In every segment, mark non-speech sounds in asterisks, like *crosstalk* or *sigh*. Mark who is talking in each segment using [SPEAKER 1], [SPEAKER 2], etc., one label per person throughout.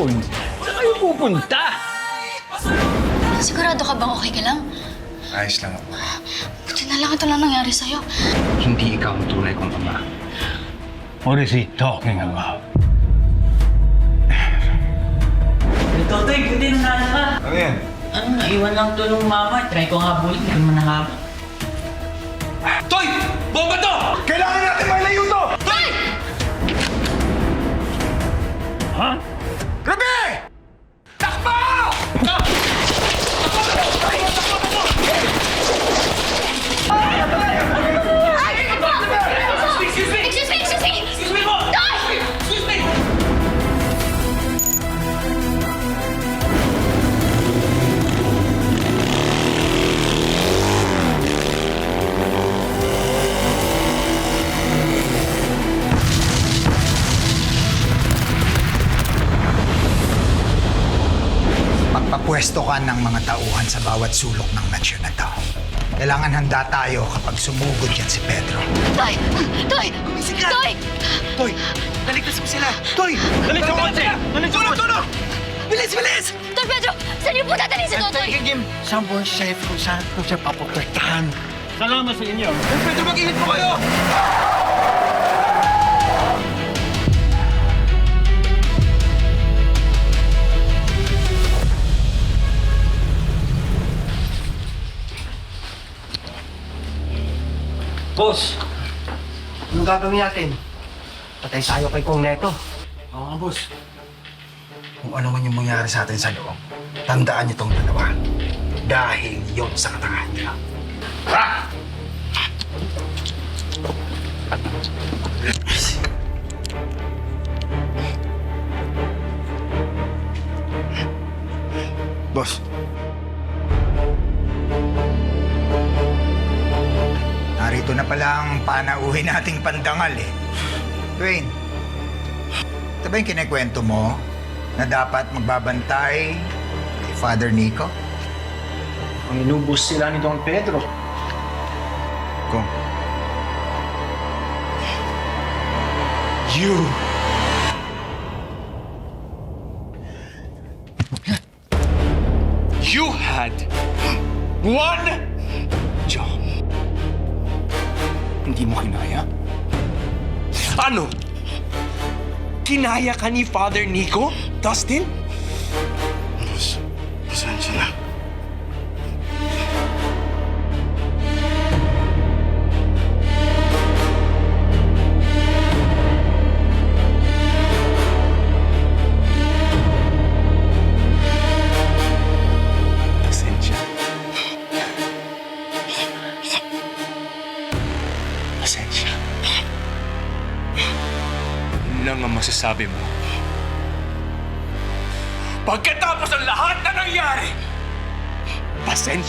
[SPEAKER 1] Soon. Saan kayo pupunta?
[SPEAKER 2] Sigurado ka bang okay ka lang?
[SPEAKER 3] Ayos lang ako.
[SPEAKER 2] Buti na lang ito lang nangyari sa'yo.
[SPEAKER 3] Hindi ikaw ang tunay kong ama.
[SPEAKER 1] What is he talking about?
[SPEAKER 4] Totoy, buti na nana ka.
[SPEAKER 3] Ano yan?
[SPEAKER 4] Ano, naiwan lang to nung mama. Try ko nga bulin, hindi mo nakapa.
[SPEAKER 5] Toy! Bomba to!
[SPEAKER 3] Kailangan natin mailayo to!
[SPEAKER 1] Ha?
[SPEAKER 3] Grabe!
[SPEAKER 6] Magpapwesto ka ng mga tauhan sa bawat sulok ng natsyon na to. Kailangan handa tayo kapag sumugod yan si Pedro.
[SPEAKER 2] Toy! Toy! Toy!
[SPEAKER 5] Toy! Naligtas mo sila!
[SPEAKER 1] Toy! Dali sa kotse! Dali sa kotse!
[SPEAKER 5] Tulong! Bilis, bilis!
[SPEAKER 2] Toy Pedro! Saan niyo po dadalhin si Totoy?
[SPEAKER 1] Kim, someone safe kung saan ko siya papupuntahan. Salamat sa inyo.
[SPEAKER 5] Pedro, mag-ingat po kayo!
[SPEAKER 7] Boss, anong gagawin natin? Patay tayo kay Kong Neto.
[SPEAKER 3] Oo nga, boss. Kung ano man yung mangyari sa atin sa loob, tandaan niyo tong dalawa. Dahil yon sa katangahan nila.
[SPEAKER 6] Ang panauhin nating pandangal eh. Dwayne, ito ba yung kinikwento mo na dapat magbabantay kay Father Nico?
[SPEAKER 3] ang inubos sila ni Don Pedro. Kung
[SPEAKER 5] You! You had one
[SPEAKER 3] hindi mo kinaya,
[SPEAKER 5] Ano? Kinaya ka ni Father Nico, Dustin?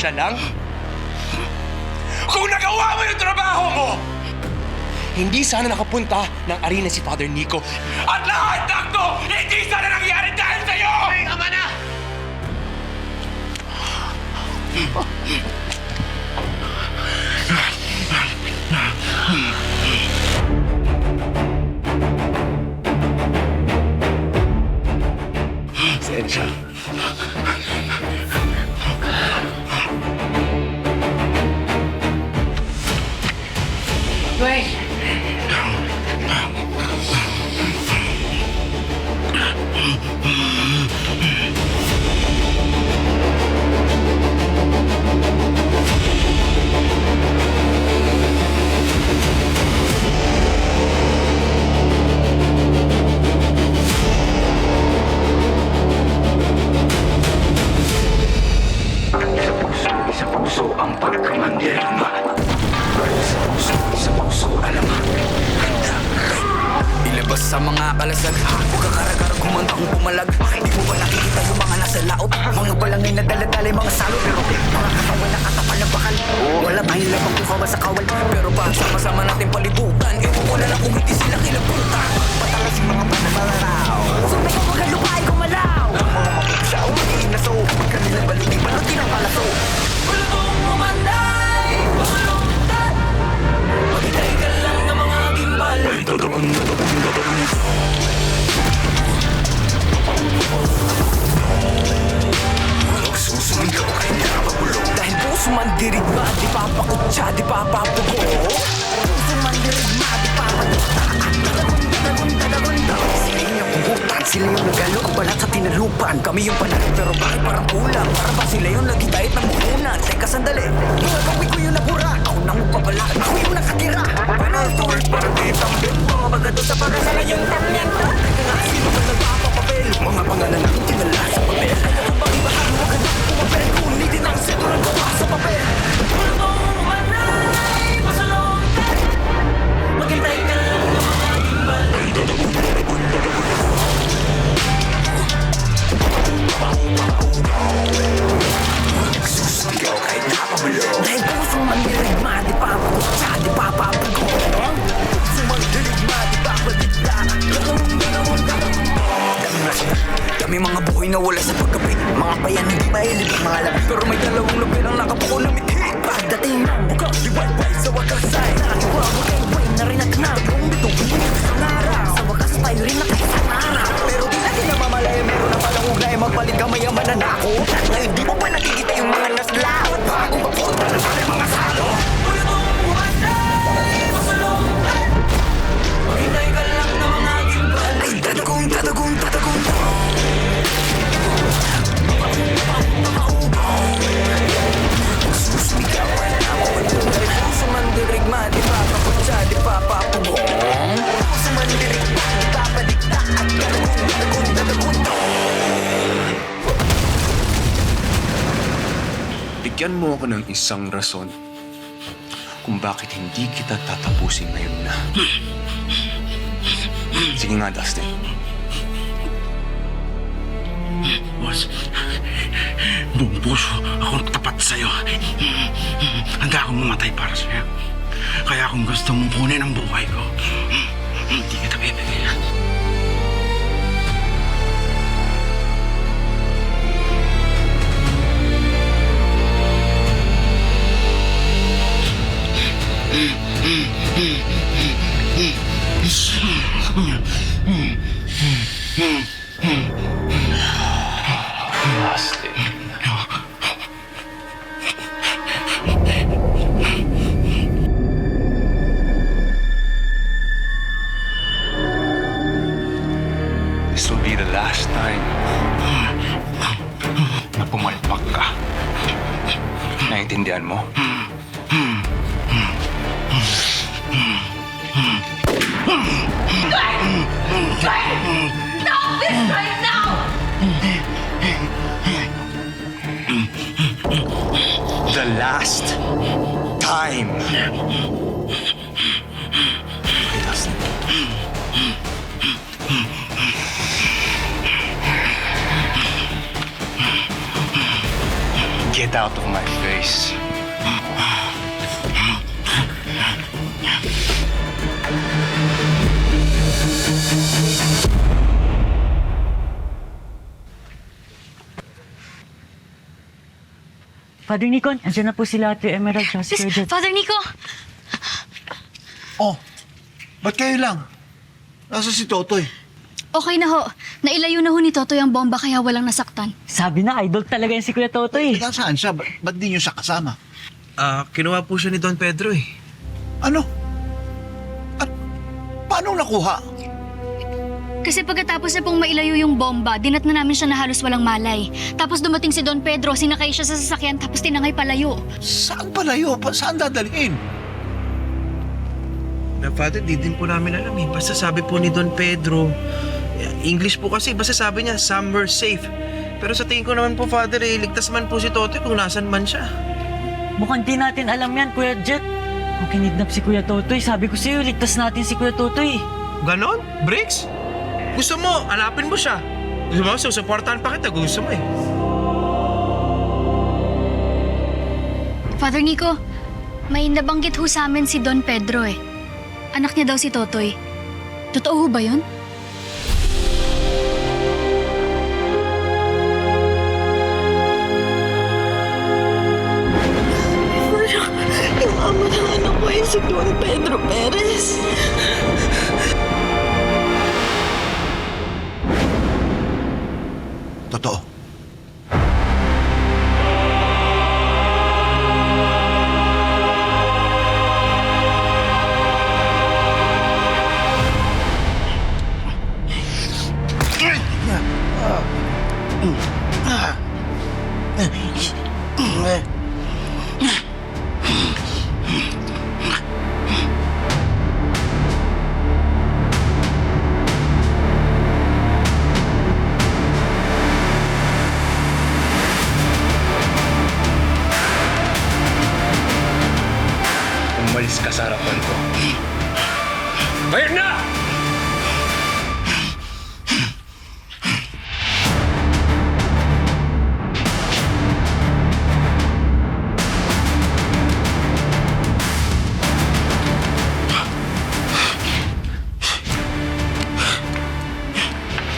[SPEAKER 3] Pasensya
[SPEAKER 5] lang? Kung nagawa mo yung trabaho mo, hindi sana nakapunta ng arena si Father Nico. At lahat ng to, hindi sana nangyari dahil sa'yo! Ay, ama na! Pasensya.
[SPEAKER 3] Puso ang pagkamandirma. Sa puso, sa puso alamak.
[SPEAKER 8] Ilabas sa mga kalasag. Huwag kakaragar kumandang pumalag. Di mo ba nakikita yung mga nasa laot? Mga balangay na daladalay mga salot Pero mga katawan na katapal na bakal? Wala tayong labang kung kawa sa kawal? Pero pag sama-sama natin palibutan. Ewan ko na lang kung hindi sila kilabutan. Patalas yung mga panabaraw Sunday ko mga lupain kumalaw Ang mga mapagsaw, magiging naso Pag kanilang baluti, baluti ng palaso Dahil puso man dirigma, di papakutsa, di papapugo Puso man dirigma, di papakuta yung kumputan, sila yung nagalo Balat sa tinalupan, kami yung panalo Pero bakit parang kulang? Para ba sila yung nagitayit ng buhunan? Teka sandali, mga gawin ko yung nabura Ako nang magpapala, ako yung nakatira. Paano ito work para di tambin Mga bagado sa para sa yung tambin Teka nga, sino ba nagpapapapel? Mga pangalan namin tinala sa papel. Ko bang ibahan, huwag ka na hindi din ang sentro ng gawa sa papel. Maghintay ka lang na mga gimbal Susigaw kahit napabalo Dahil pusong mandirigma Di papakutsa, di papapago Pusong mandirigma Di papadikta Gagawin, gagawin, gagawin Dami mga buhay na wala sa pagkapi Mga payan hindi mailib Mga labi pero may dalawang lupi lang nakapuko na mithi. Pagdating ng bukas Di wayway sa wakas ay Naiwa mo kay way na rin at nagong bitong Hindi sa ngaraw Sa wakas tayo rin nakasangara Magpalit ka nako. At ngayon di mo pa nakikita yung mga naslaw Bago magpunta na tayo mga salo
[SPEAKER 5] Bigyan mo ako ng isang rason kung bakit hindi kita tatapusin ngayon na. Sige nga, Dustin.
[SPEAKER 1] Boss, buong puso akong tapat sa'yo. Handa akong mamatay para sa'yo. Kaya kung gusto mong kunin ang buhay ko, hindi kita bibigyan.
[SPEAKER 5] lost. Get out of my face.
[SPEAKER 4] Father Nikon, andyan na po sila Ate Emerald at si
[SPEAKER 2] Sis,
[SPEAKER 4] Kuya Jet.
[SPEAKER 2] Father Nico!
[SPEAKER 7] Oh, ba't kayo lang? Nasa si Totoy?
[SPEAKER 2] Okay na ho. Nailayo na ho ni Totoy ang bomba kaya walang nasaktan.
[SPEAKER 4] Sabi na, idol talaga yan si Kuya Totoy.
[SPEAKER 7] Nasaan siya? Ba- ba't di niyo siya kasama?
[SPEAKER 9] Ah, kinuha po siya ni Don Pedro eh.
[SPEAKER 7] Ano? At paano nakuha?
[SPEAKER 2] Kasi pagkatapos na pong mailayo yung bomba, dinat na namin siya na halos walang malay. Tapos dumating si Don Pedro, sinakay siya sa sasakyan tapos tinangay palayo.
[SPEAKER 7] Saan palayo? Pa- saan dadalhin?
[SPEAKER 9] Na Father, di din po namin alam eh. Basta sabi po ni Don Pedro, English po kasi, basta sabi niya, somewhere safe. Pero sa tingin ko naman po, Father, eh, ligtas man po si Totoy kung nasan man siya.
[SPEAKER 4] Mukhang di natin alam yan, Kuya Jet. Kung kinidnap si Kuya Totoy, sabi ko sa'yo, ligtas natin si Kuya Totoy.
[SPEAKER 9] Ganon? Briggs? Gusto mo, hanapin mo siya. Gusto mo, susuportahan pa kita gusto mo eh.
[SPEAKER 2] Father Nico, may nabanggit ho sa amin si Don Pedro eh. Anak niya daw si Totoy. Totoo ho ba yun?
[SPEAKER 10] Ng anak ko ay si Don Pedro Perez.
[SPEAKER 5] Bayad!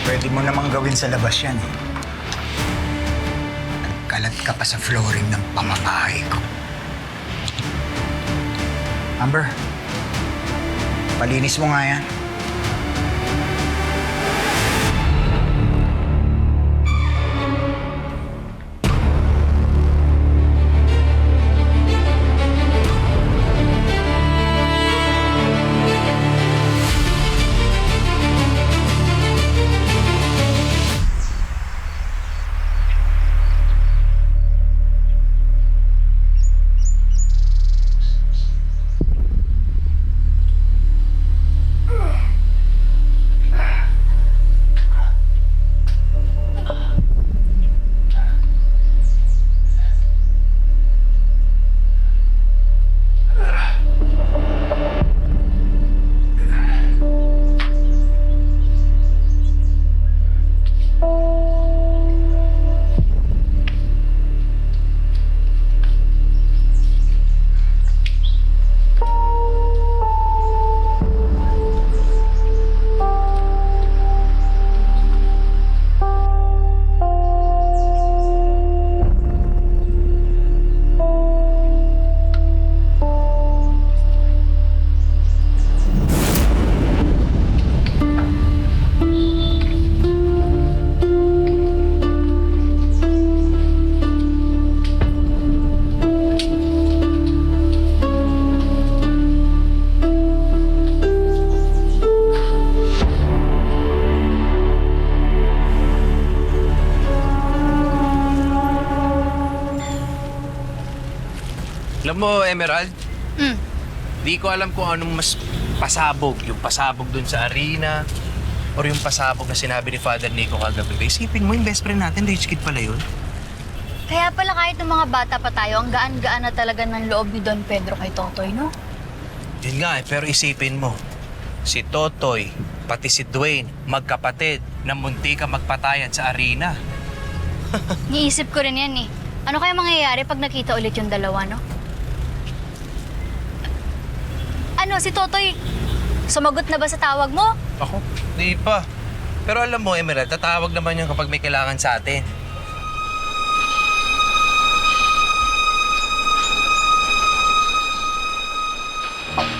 [SPEAKER 6] Pwede mo namang gawin sa labas yan eh. Kalat ka pa sa flooring ng pamamahay ko. Amber, palinis mo nga yan.
[SPEAKER 9] Di ko alam kung anong mas pasabog. Yung pasabog dun sa arena or yung pasabog na sinabi ni Father Nico kagabi. Isipin mo, yung best friend natin, rich kid pala yun.
[SPEAKER 2] Kaya pala kahit ng mga bata pa tayo, ang gaan-gaan na talaga ng loob ni Don Pedro kay Totoy, no?
[SPEAKER 9] Yun nga eh, pero isipin mo, si Totoy, pati si Dwayne, magkapatid, na munti ka magpatayan sa arena. *laughs*
[SPEAKER 2] Niisip ko rin yan eh. Ano kaya mangyayari pag nakita ulit yung dalawa, no? Ano, si Totoy, sumagot na ba sa tawag mo?
[SPEAKER 9] Ako? Di pa. Pero alam mo, Emerald, tatawag naman yan kapag may kailangan sa atin.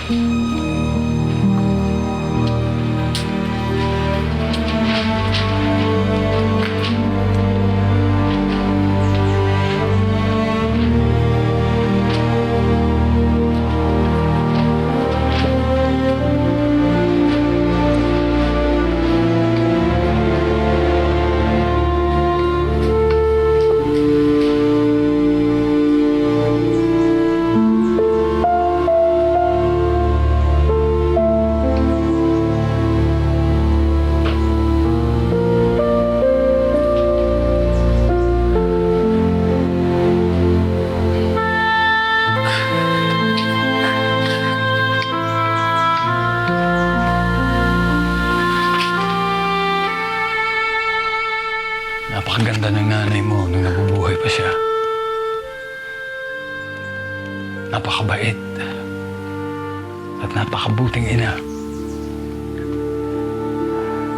[SPEAKER 11] Napakaganda napakabuting ina.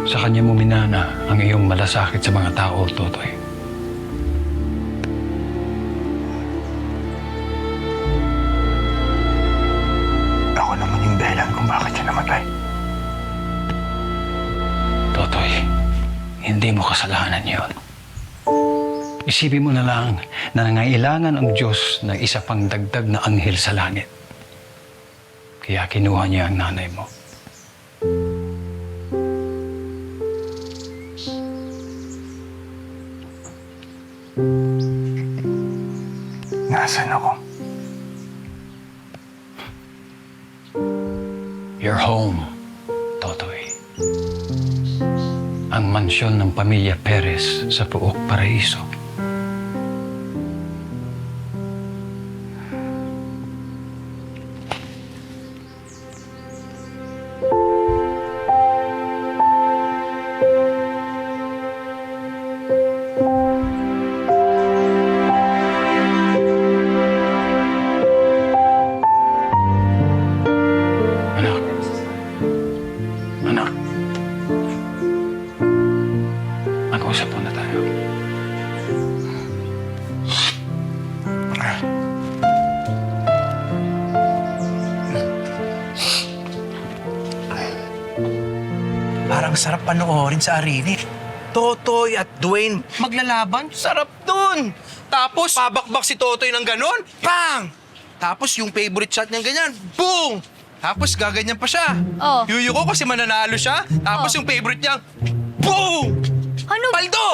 [SPEAKER 11] Sa kanya mo minana ang iyong malasakit sa mga tao, Totoy.
[SPEAKER 6] Ako naman yung dahilan kung bakit siya namatay.
[SPEAKER 11] Totoy, hindi mo kasalanan yon. Isipin mo na lang na nangailangan ang Diyos ng isa pang dagdag na anghel sa langit. Kaya kinuha niya ang nanay mo.
[SPEAKER 6] Nasaan ako?
[SPEAKER 11] You're home, Totoy. Ang mansyon ng pamilya Perez sa Puok Paraiso.
[SPEAKER 9] Sa arena. Totoy at Dwayne maglalaban. Sarap dun! Tapos, pabakbak si Totoy ng ganon. Bang! Tapos yung favorite shot niya ganyan. Boom! Tapos gaganyan pa siya.
[SPEAKER 2] Oh.
[SPEAKER 9] Yuyo ko kasi mananalo siya. Tapos yung favorite niya, boom!
[SPEAKER 2] Ano
[SPEAKER 9] Paldo!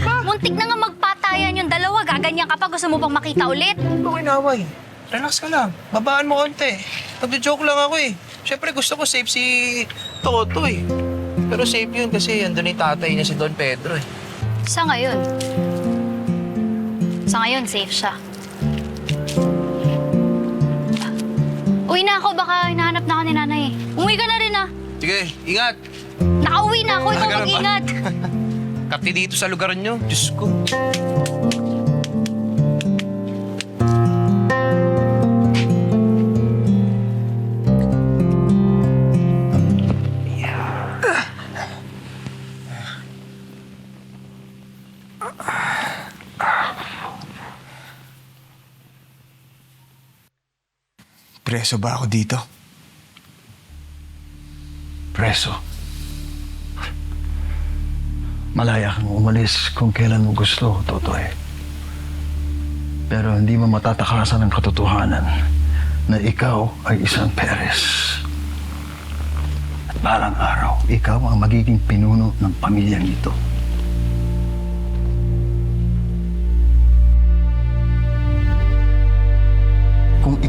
[SPEAKER 2] ba? Muntik na nga magpatayan yung dalawa. Gaganyan ka pa. Gusto mo pang makita ulit?
[SPEAKER 9] Okay na, Away. Relax ka lang. Babaan mo konti. Nagjo-joke lang ako eh. Siyempre gusto ko safe si Toto eh. Pero safe yun kasi andun yung tatay niya si Don Pedro eh.
[SPEAKER 2] Sa ngayon. Sa ngayon, safe siya. Uwi na ako. Baka hinahanap na ako ni nanay. Umuwi ka na rin ah.
[SPEAKER 9] Sige, ingat.
[SPEAKER 2] Nakauwi na ako. Ikaw
[SPEAKER 9] ba?
[SPEAKER 2] mag-ingat. *laughs*
[SPEAKER 9] Kapti dito sa lugar nyo. Diyos ko.
[SPEAKER 3] Preso ba ako dito?
[SPEAKER 11] Preso. Malaya kang umalis kung kailan mo gusto, Totoy. Pero hindi mo matatakasan ang katotohanan na ikaw ay isang Perez. At balang araw, ikaw ang magiging pinuno ng pamilyang ito.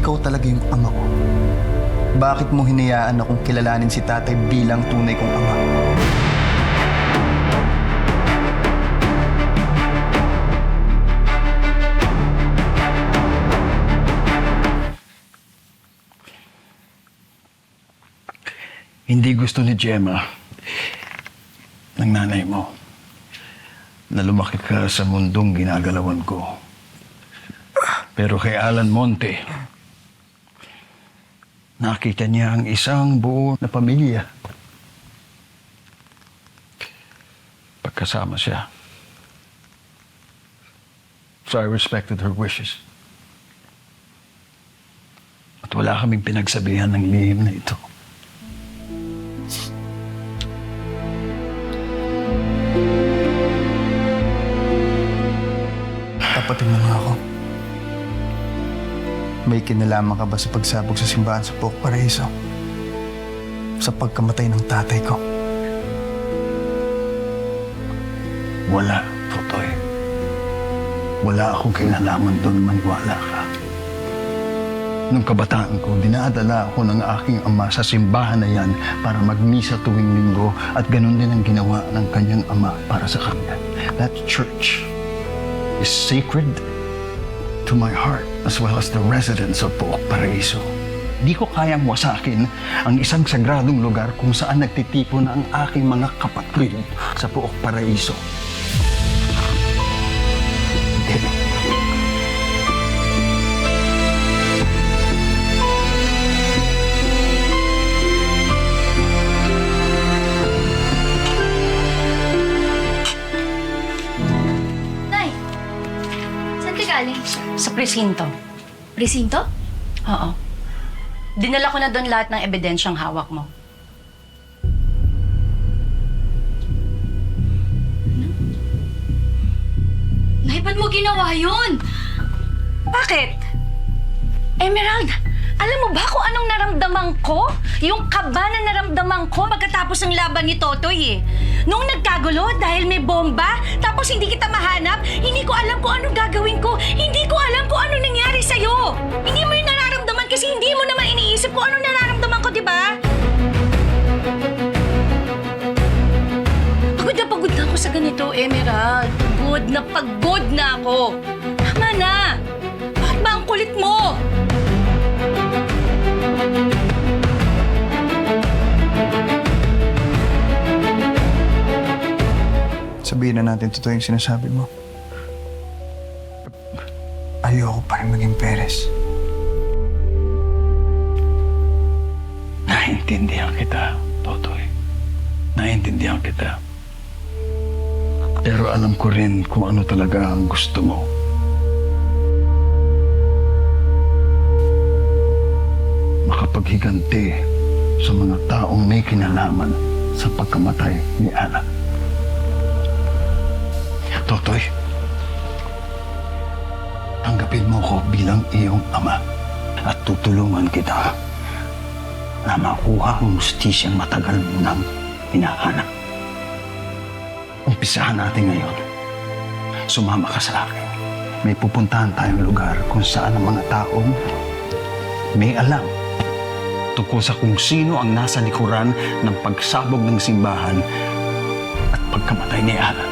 [SPEAKER 12] Ikaw talaga yung ama ko, bakit mo hinayaan akong kilalanin si tatay bilang tunay kong ama?
[SPEAKER 11] Hindi gusto ni Gemma ng nanay mo na lumaki ka sa mundong ginagalawan ko. Pero kay Alan Monte, nakita niya ang isang buo na pamilya. Pagkasama siya. So I respected her wishes. At wala kaming pinagsabihan ng lihim na ito.
[SPEAKER 12] May kinalaman ka ba sa pagsabog sa simbahan sa Pok Paraiso? Sa pagkamatay ng tatay ko?
[SPEAKER 11] Wala, Totoy. Wala akong kinalaman doon maniwala ka. Nung kabataan ko, dinadala ako ng aking ama sa simbahan na yan para magmisa tuwing linggo at ganun din ang ginawa ng kanyang ama para sa kanya. That church is sacred to my heart as well as the residents of Pook Paraiso. Di ko kayang wasakin ang isang sagradong lugar kung saan nagtitipon ang aking mga kapatid sa Pook Paraiso.
[SPEAKER 13] Sa presinto.
[SPEAKER 2] Presinto?
[SPEAKER 13] Oo. Dinala ko na doon lahat ng ebidensyang hawak mo.
[SPEAKER 2] Nay, ba't mo ginawa yun?
[SPEAKER 13] Bakit? Emerald, Alam mo ba kung anong naramdaman ko? Yung kaba na naramdaman ko pagkatapos ng laban ni Totoy eh. Nung nagkagulo dahil may bomba, tapos hindi kita mahanap, hindi ko alam kung anong gagawin ko. Kung ano nararamdaman ko, di ba? Pagod na pagod na ako sa ganito, Emerald. Pagod na pagod na ako. Tama na. Bakit ba ang kulit mo?
[SPEAKER 12] Sabihin na natin totoo yung sinasabi mo.
[SPEAKER 11] Alam ko rin kung ano talaga ang gusto mo. Makapaghiganti sa mga taong may kinalaman sa pagkamatay ni Alan. Totoy, tanggapin mo ko bilang iyong ama at tutulungan kita na makuha ang mustisyang matagal mo nang hinahanap. Umpisahan natin ngayon. Sumama ka sa akin. May pupuntahan tayong lugar kung saan ang mga taong may alam tungkol sa kung sino ang nasa likuran ng pagsabog ng simbahan at pagkamatay ni Alan.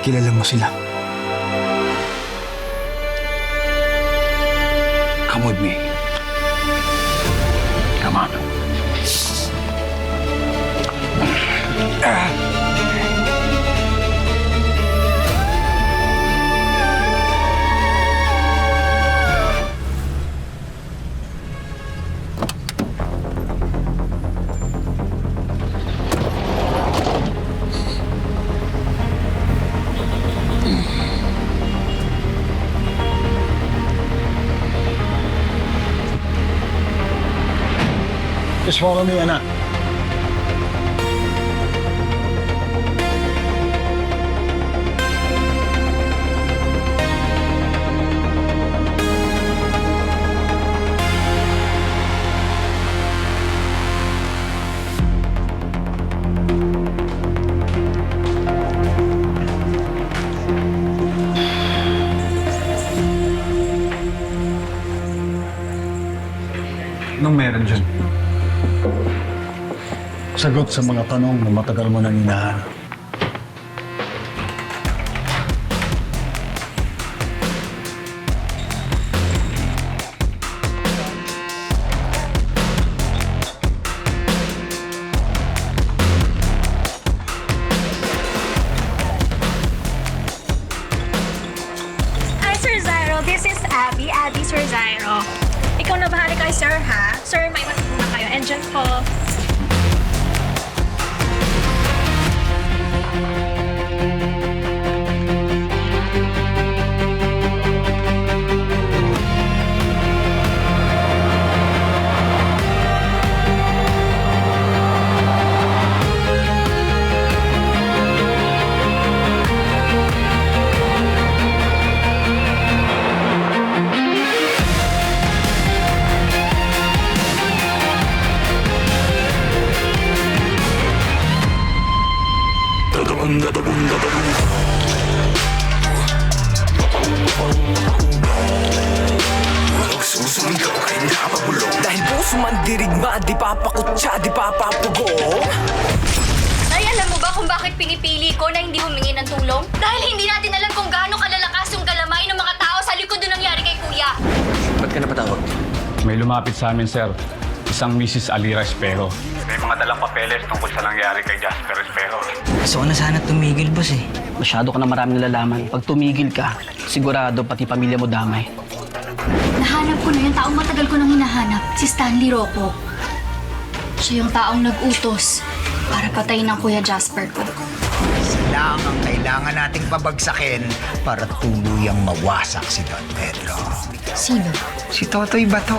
[SPEAKER 12] Kilala mo sila.
[SPEAKER 11] Come with me. Follow me or not. Sagot sa mga tanong na matagal mo nang hinahanap.
[SPEAKER 2] Tulong? Dahil hindi natin alam kung gaano kalalakas yung galamay ng mga tao sa likod ng nangyari kay Kuya.
[SPEAKER 5] Ba't ka napatawag?
[SPEAKER 11] May lumapit sa amin, sir. Isang Mrs. Alira Espejo. May mga dalang papeles tungkol sa nangyari kay Jasper Espejo.
[SPEAKER 4] Gusto ko na sana tumigil, boss eh. Masyado ka na maraming nalalaman. Pag tumigil ka, sigurado pati pamilya mo damay.
[SPEAKER 2] Nahanap ko na yung taong matagal ko nang hinahanap, si Stanley Rocco. Siya yung taong nag-utos para patayin ang Kuya Jasper ko.
[SPEAKER 6] Sila ang kailangan nating pabagsakin para tuluyang mawasak si Don Pedro.
[SPEAKER 2] Sino?
[SPEAKER 6] Si Totoy Bato.